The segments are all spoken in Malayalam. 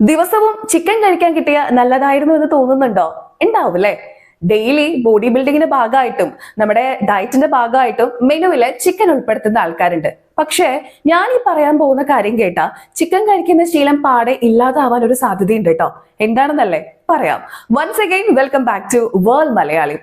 ദിവസവും ചിക്കൻ കഴിക്കാൻ കിട്ടിയ നല്ലതായിരുന്നു എന്ന് തോന്നുന്നുണ്ടോ? ഉണ്ടാവും ഡെയിലി ബോഡി ബിൽഡിങ്ങിന്റെ ഭാഗമായിട്ടും നമ്മുടെ ഡയറ്റിന്റെ ഭാഗമായിട്ടും മെനുവിൽ ചിക്കൻ ഉൾപ്പെടുത്തുന്ന ആൾക്കാരുണ്ട്. പക്ഷേ ഞാൻ ഈ പറയാൻ പോകുന്ന കാര്യം കേട്ടാ ചിക്കൻ കഴിക്കുന്ന ശീലം പാടെ ഇല്ലാതാവാൻ ഒരു സാധ്യതയുണ്ട് കേട്ടോ. എന്താണെന്നല്ലേ? പറയാം. Once again welcome back to world Malayali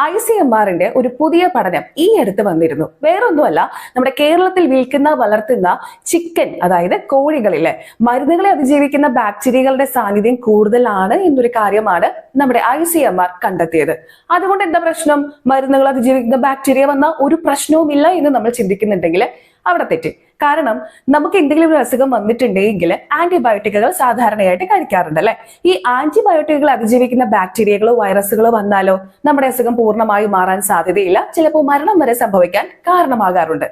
I C M ആറിന്റെ ഒരു പുതിയ പഠനം ഈ അടുത്ത് വന്നിരുന്നു. വേറൊന്നുമല്ല നമ്മുടെ കേരളത്തിൽ വിൽക്കുന്ന വളർത്തുന്ന ചിക്കൻ അതായത് കോഴികളിലെ മരുന്നുകളെ അതിജീവിക്കുന്ന ബാക്ടീരിയകളുടെ സാന്നിധ്യം കൂടുതലാണ് എന്നൊരു കാര്യമാണ് നമ്മുടെ ഐ സി എം ആർ കണ്ടെത്തിയത്. അതുകൊണ്ട് എന്താ പ്രശ്നം? മരുന്നുകൾ അതിജീവിക്കുന്ന ബാക്ടീരിയ വന്ന ഒരു പ്രശ്നവുമില്ല എന്ന് നമ്മൾ ചിന്തിക്കുന്നുണ്ടെങ്കിൽ അവിടെ തെറ്റ്. കാരണം നമുക്ക് എന്തെങ്കിലും ഒരു അസുഖം വന്നിട്ടുണ്ടെങ്കിൽ ആന്റിബയോട്ടിക്കുകൾ സാധാരണയായിട്ട് കഴിക്കാറുണ്ട് അല്ലെ? ഈ ആന്റിബയോട്ടിക്കുകൾ അതിജീവിക്കുന്ന ബാക്ടീരിയകളോ വൈറസുകളോ വന്നാലോ നമ്മുടെ അസുഖം പൂർണമായി മാറാൻ സാധ്യതയില്ല. ചിലപ്പോൾ മരണം വരെ സംഭവിക്കാൻ കാരണമാകാറുണ്ട്.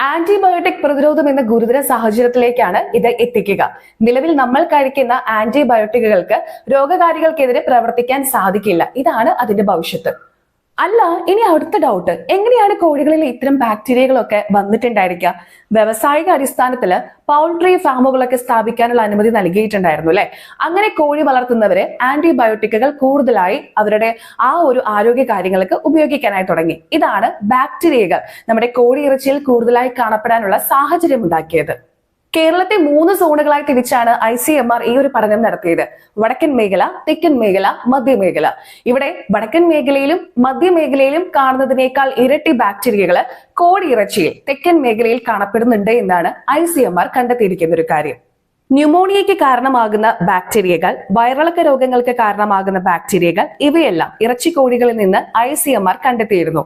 ആന്റിബയോട്ടിക് പ്രതിരോധം എന്ന ഗുരുതര സാഹചര്യത്തിലേക്കാണ് ഇത് എത്തിക്കുക. നിലവിൽ നമ്മൾ കഴിക്കുന്ന ആന്റിബയോട്ടിക്കുകൾക്ക് രോഗകാരികൾക്കെതിരെ പ്രവർത്തിക്കാൻ സാധിക്കില്ല. ഇതാണ് അതിന്റെ ഭവിഷ്യത്ത്. അല്ല ഇനി അടുത്ത ഡൗട്ട് എങ്ങനെയാണ് കോഴികളിൽ ഇത്തരം ബാക്ടീരിയകളൊക്കെ വന്നിട്ടുണ്ടായിരിക്കുക? വ്യവസായിക അടിസ്ഥാനത്തിൽ പൗൾട്രി ഫാമുകളൊക്കെ സ്ഥാപിക്കാനുള്ള അനുമതി നൽകിയിട്ടുണ്ടായിരുന്നു അല്ലെ? അങ്ങനെ കോഴി വളർത്തുന്നവര് ആന്റിബയോട്ടിക്കുകൾ കൂടുതലായി അവരുടെ ആ ഒരു ആരോഗ്യ കാര്യങ്ങൾക്ക് ഉപയോഗിക്കാനായി തുടങ്ങി. ഇതാണ് ബാക്ടീരിയകൾ നമ്മുടെ കോഴി ഇറച്ചിയിൽ കൂടുതലായി കാണപ്പെടാനുള്ള സാഹചര്യം ഉണ്ടാക്കിയത്. കേരളത്തെ മൂന്ന് സോണുകളായി തിരിച്ചാണ് ഐ സി എം ആർ ഈ ഒരു പഠനം നടത്തിയത്. വടക്കൻ മേഖല തെക്കൻ മേഖല മധ്യമേഖല ഇവിടെ വടക്കൻ മേഖലയിലും മധ്യമേഖലയിലും കാണുന്നതിനേക്കാൾ ഇരട്ടി ബാക്ടീരിയകൾ കോടിയിറച്ചിയിൽ തെക്കൻ മേഖലയിൽ കാണപ്പെടുന്നുണ്ട് എന്നാണ് ഐ സി എം ആർ കണ്ടെത്തിയിരിക്കുന്ന ഒരു കാര്യം. ന്യൂമോണിയയ്ക്ക് കാരണമാകുന്ന ബാക്ടീരിയകൾ വയറിളക്ക രോഗങ്ങൾക്ക് കാരണമാകുന്ന ബാക്ടീരിയകൾ ഇവയെല്ലാം ഇറച്ചിക്കോഴികളിൽ നിന്ന് ഐ സി എം ആർ കണ്ടെത്തിയിരുന്നു.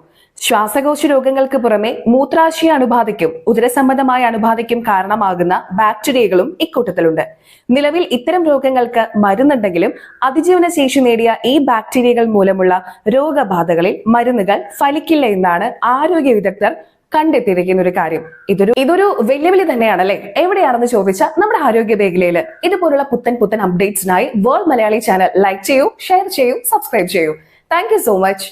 ശ്വാസകോശ രോഗങ്ങൾക്ക് പുറമെ മൂത്രാശയ അണുബാധയ്ക്കും ഉദരസംബന്ധമായ അണുബാധയ്ക്കും കാരണമാകുന്ന ബാക്ടീരിയകളും ഇക്കൂട്ടത്തിലുണ്ട്. നിലവിൽ ഇത്തരം രോഗങ്ങൾക്ക് മരുന്നുണ്ടെങ്കിലും അതിജീവന ശേഷി നേടിയ ഈ ബാക്ടീരിയകൾ മൂലമുള്ള രോഗബാധകളിൽ മരുന്നുകൾ ഫലിക്കില്ല എന്നാണ് ആരോഗ്യ വിദഗ്ധർ കണ്ടെത്തിയിരിക്കുന്ന ഒരു കാര്യം. ഇതൊരു ഇതൊരു വെല്ലുവിളി തന്നെയാണ് അല്ലെ? എവിടെയാണെന്ന് ചോദിച്ചാൽ നമ്മുടെ ആരോഗ്യ മേഖലയിൽ ഇതുപോലുള്ള പുത്തൻ പുത്തൻ അപ്ഡേറ്റ്സിനായി വേൾഡ് മലയാളി ചാനൽ ലൈക്ക് ചെയ്യൂ ഷെയർ ചെയ്യൂ സബ്സ്ക്രൈബ് ചെയ്യൂ. Thank so much